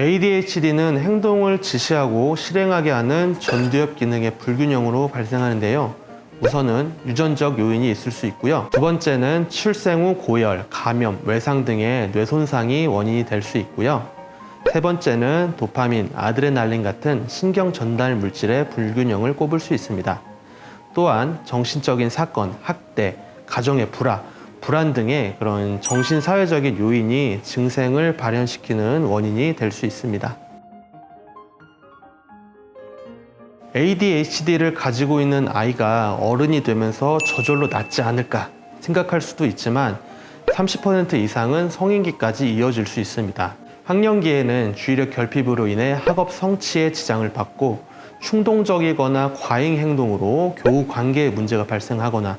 ADHD는 행동을 지시하고 실행하게 하는 전두엽 기능의 불균형으로 발생하는데요. 우선은 유전적 요인이 있을 수 있고요. 두 번째는 출생 후 고열, 감염, 외상 등의 뇌 손상이 원인이 될 수 있고요. 세 번째는 도파민, 아드레날린 같은 신경 전달 물질의 불균형을 꼽을 수 있습니다. 또한 정신적인 사건, 학대, 가정의 불화, 불안 등의 그런 정신사회적인 요인이 증생을 발현시키는 원인이 될 수 있습니다. ADHD를 가지고 있는 아이가 어른이 되면서 저절로 낫지 않을까 생각할 수도 있지만 30% 이상은 성인기까지 이어질 수 있습니다. 학령기에는 주의력 결핍으로 인해 학업 성취에 지장을 받고 충동적이거나 과잉 행동으로 교우 관계에 문제가 발생하거나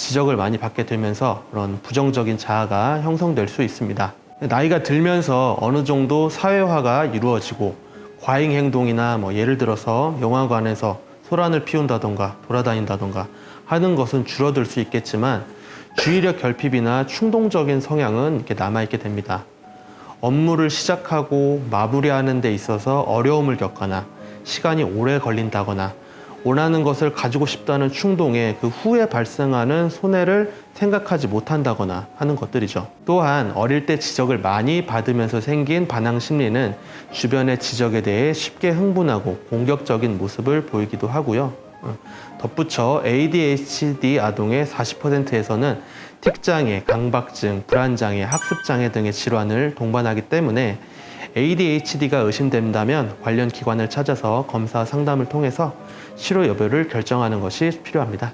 지적을 많이 받게 되면서 그런 부정적인 자아가 형성될 수 있습니다. 나이가 들면서 어느 정도 사회화가 이루어지고 과잉 행동이나 뭐 예를 들어서 영화관에서 소란을 피운다던가 돌아다닌다던가 하는 것은 줄어들 수 있겠지만 주의력 결핍이나 충동적인 성향은 이렇게 남아있게 됩니다. 업무를 시작하고 마무리하는 데 있어서 어려움을 겪거나 시간이 오래 걸린다거나 원하는 것을 가지고 싶다는 충동에 그 후에 발생하는 손해를 생각하지 못한다거나 하는 것들이죠. 또한 어릴 때 지적을 많이 받으면서 생긴 반항 심리는 주변의 지적에 대해 쉽게 흥분하고 공격적인 모습을 보이기도 하고요. 어, 덧붙여 ADHD 아동의 40%에서는 틱장애, 강박증, 불안장애, 학습장애 등의 질환을 동반하기 때문에 ADHD가 의심된다면 관련 기관을 찾아서 검사 상담을 통해서 치료 여부를 결정하는 것이 필요합니다.